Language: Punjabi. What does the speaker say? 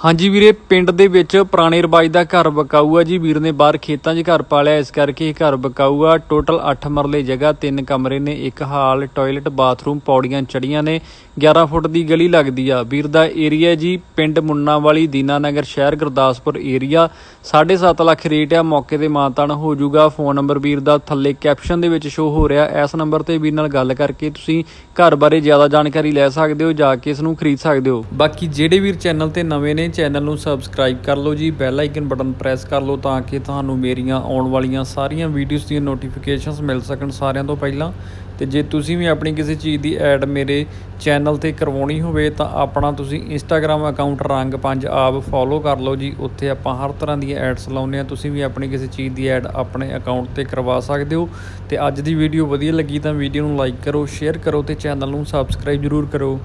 ਹਾਂਜੀ ਵੀਰੇ, ਪਿੰਡ ਦੇ ਵਿੱਚ ਪੁਰਾਣੇ ਰਵਾਜ ਦਾ ਘਰ ਬਕਾਊ ਆ ਜੀ। ਵੀਰ ਨੇ ਬਾਹਰ ਖੇਤਾਂ 'ਚ ਘਰ ਪਾਲਿਆ, ਇਸ ਕਰਕੇ ਇਹ ਘਰ ਬਕਾਊ ਆ। ਟੋਟਲ 8 ਮਰਲੇ ਜਗ੍ਹਾ, ਤਿੰਨ ਕਮਰੇ ਨੇ, ਇੱਕ ਹਾਲ ਟਾਇਲਟ ਬਾਥਰੂਮ ਪੌੜੀਆਂ ਚੜੀਆਂ ਨੇ 11 ਫੁੱਟ ਦੀ ਗਲੀ ਲੱਗਦੀ ਆ। ਵੀਰ ਦਾ ਏਰੀਆ ਜੀ, ਪਿੰਡ ਮੁੰਨਾਵਾਲੀ, ਦੀਨਾਨਗਰ ਸ਼ਹਿਰ, ਗੁਰਦਾਸਪੁਰ ਏਰੀਆ 7.5 ਲੱਖ ਰੇਟ ਆ, ਮੌਕੇ ਤੇ ਮਾਨਤਾਨ ਹੋ ਜਾਊਗਾ। ਫੋਨ ਨੰਬਰ ਵੀਰ ਦਾ ਥੱਲੇ ਕੈਪਸ਼ਨ ਦੇ ਵਿੱਚ ਸ਼ੋ ਹੋ ਰਿਹਾ। ਇਸ ਨੰਬਰ ਤੇ ਵੀਰ ਨਾਲ ਗੱਲ ਕਰਕੇ ਤੁਸੀਂ ਘਰ ਬਾਰੇ ਜ਼ਿਆਦਾ ਜਾਣਕਾਰੀ ਲੈ ਸਕਦੇ ਹੋ, ਜਾ ਕੇ ਇਸ ਨੂੰ ਖਰੀਦ ਸਕਦੇ ਹੋ। ਬਾਕੀ ਜਿਹੜੇ ਵੀਰ ਚੈਨਲ ਤੇ ਨਵੇਂ ਨੇ ਚੈਨਲ ਨੂੰ ਸਬਸਕ੍ਰਾਈਬ ਕਰ ਲਓ ਜੀ, ਬੈਲ ਆਈਕਨ ਬਟਨ ਪ੍ਰੈਸ ਕਰ ਲਓ ਤਾਂ ਕਿ ਤੁਹਾਨੂੰ ਮੇਰੀਆਂ ਆਉਣ ਵਾਲੀਆਂ ਸਾਰੀਆਂ ਵੀਡੀਓਜ਼ ਦੀਆਂ ਨੋਟੀਫਿਕੇਸ਼ਨਸ ਮਿਲ ਸਕਣ ਸਾਰਿਆਂ ਤੋਂ ਪਹਿਲਾਂ। ਤੇ ਜੇ ਤੁਸੀਂ ਵੀ ਆਪਣੀ ਕਿਸੇ ਚੀਜ਼ ਦੀ ਐਡ ਮੇਰੇ ਚੈਨਲ ਤੇ ਕਰਵਾਉਣੀ ਹੋਵੇ ਤਾਂ ਆਪਣਾ ਤੁਸੀਂ ਇੰਸਟਾਗ੍ਰam ਅਕਾਊਂਟ ਰੰਗ ਪੰਜ ਆਪ ਫੋਲੋ ਕਰ ਲਓ ਜੀ, ਉੱਥੇ ਆਪਾਂ ਹਰ ਤਰ੍ਹਾਂ ਦੀਆਂ ਐਡਸ ਲਾਉਂਦੇ ਆ ਤੁਸੀਂ ਵੀ ਆਪਣੀ ਕਿਸੇ ਚੀਜ਼ ਦੀ ਐਡ ਆਪਣੇ ਅਕਾਊਂਟ ਤੇ ਕਰਵਾ ਸਕਦੇ ਹੋ। ਤੇ ਅੱਜ ਦੀ ਵੀਡੀਓ ਵਧੀਆ ਲੱਗੀ ਤਾਂ ਵੀਡੀਓ ਨੂੰ ਲਾਈਕ ਕਰੋ ਸ਼ੇਅਰ ਕਰੋ ਤੇ ਚੈਨਲ ਨੂੰ ਸਬਸਕ੍ਰਾਈਬ ਜ਼ਰੂਰ ਕਰੋ।